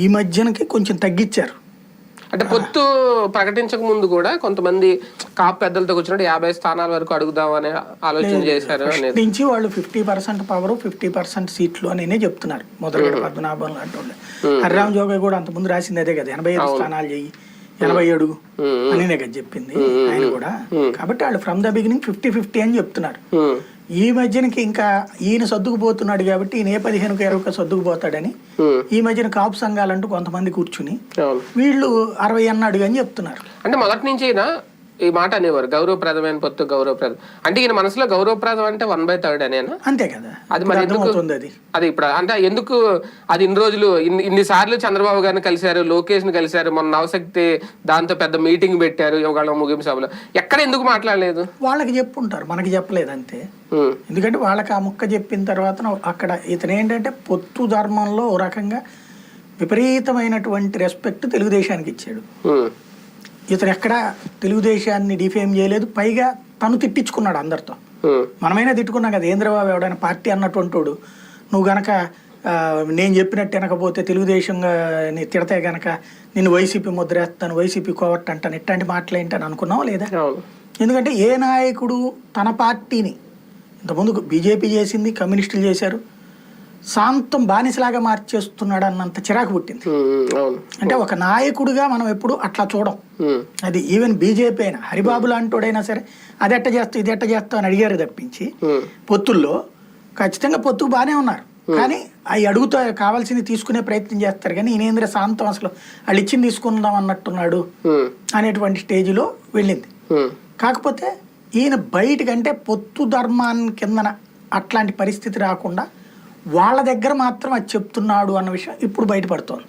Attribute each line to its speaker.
Speaker 1: ఈ మధ్యనకి కొంచెం తగ్గించారు
Speaker 2: అంటే పొత్తు ప్రకటించక ముందు కూడా కొంతమంది కాపు పెద్దలతో కూర్చున్నట్టు యాభై స్థానాల వరకు అడుగుదామనే ఆలోచన చేశారు
Speaker 1: నుంచి వాళ్ళు fifty percent power fifty percent సీట్లు అనే చెప్తున్నారు మొదలుగడ పద్మనాభం లాంటి వాళ్ళు. హరిరామ్ జోగి కూడా అంత ముందు రాసింది అదే కదా ఎనభై ఐదు స్థానాలు చెయ్యి ఎనభై ఏడు అనే కదా చెప్పింది ఆయన కూడా. కాబట్టి వాళ్ళు from the beginning fifty fifty అని చెప్తున్నారు. ఈ మధ్యనకి ఇంకా ఈయన సర్దుకుపోతున్నాడు కాబట్టి ఈయన ఏ పదిహేనుకు ఇరవై సర్దుకుపోతాడని
Speaker 2: ఉమ్.
Speaker 1: ఈ మధ్యన కాపు సంఘాలంటూ కొంతమంది కూర్చుని వీళ్ళు అరవై అన్నాడు అని చెప్తున్నారు
Speaker 2: అంటే మొదటి నుంచి ఈ మాట అనేవారు గౌరవప్రదమైన పొత్తు గౌరవప్రదం అంటే ఈయన మనసులో గౌరవప్రదం అంటే వన్ బై థర్డ్ అనేనా?
Speaker 1: అంతే కదా.
Speaker 2: అది మరి ఎందుకు
Speaker 1: అది.
Speaker 2: అది ఇప్పుడు అంటే ఎందుకు అది ఇన్ని రోజులు ఇన్ని ఇన్ని సార్లు చంద్రబాబు గారిని కలిశారు లోకేష్ని కలిశారు మొన్న నవశక్తి దాంతో పెద్ద మీటింగ్ పెట్టారు ఇవాళ ముగింపు సభలో. ఎక్కడ ఎందుకు మాట్లాడలేదు?
Speaker 1: వాళ్ళకి చెప్పుంటారు మనకి చెప్పలేదు అంతే. ఎందుకంటే వాళ్ళకి ఆ ముక్క చెప్పిన తర్వాత అక్కడ ఇతను ఏంటంటే పొత్తు ధర్మంలో ఓ రకంగా విపరీతమైనటువంటి రెస్పెక్ట్ తెలుగుదేశానికి ఇచ్చాడు. ఇతను ఎక్కడ తెలుగుదేశాన్ని డిఫేమ్ చేయలేదు. పైగా తను తిట్టించుకున్నాడు అందరితో. మనమైనా తిట్టుకున్నాం కదా ఏంద్రబాబు ఎవడైనా పార్టీ అన్నటువంటి వాడు నువ్వు గనక నేను చెప్పినట్టు వినకపోతే తెలుగుదేశంగా నీ తిడతే గనక నిన్ను వైసీపీ ముద్రేస్తాను వైసీపీ కోవట్ అంటాను ఇట్లాంటి మాటలు ఏంటని అనుకున్నావా లేదా? ఎందుకంటే ఏ నాయకుడు తన పార్టీని ఇంతకుముందు బీజేపీ చేసింది కమ్యూనిస్టులు చేశారు శాంతం బానిసలాగా మార్చేస్తున్నాడు అన్నంత చిరాకు పుట్టింది. అంటే ఒక నాయకుడిగా మనం ఎప్పుడు అట్లా చూడం. అది ఈవెన్ బీజేపీ అయినా హరిబాబు లాంటోడైనా సరే అది ఎట్ట చేస్తావు ఇది ఎట్ట చేస్తావు అని అడిగారు తప్పించి పొత్తుల్లో ఖచ్చితంగా పొత్తు బాగానే ఉన్నారు. కానీ అవి అడుగుతా కావాల్సింది తీసుకునే ప్రయత్నం చేస్తారు. కానీ ఈయనేంద్ర శాంతం అసలు వాళ్ళు ఇచ్చింది తీసుకుందాం అన్నట్టున్నాడు అనేటువంటి స్టేజ్లో వెళ్ళింది. కాకపోతే ఈయన బయటకంటే పొత్తు ధర్మాన్ని కిందన అట్లాంటి పరిస్థితి రాకుండా వాళ్ళ దగ్గర మాత్రం అది చెప్తున్నాడు అన్న విషయం ఇప్పుడు బయటపడుతోంది.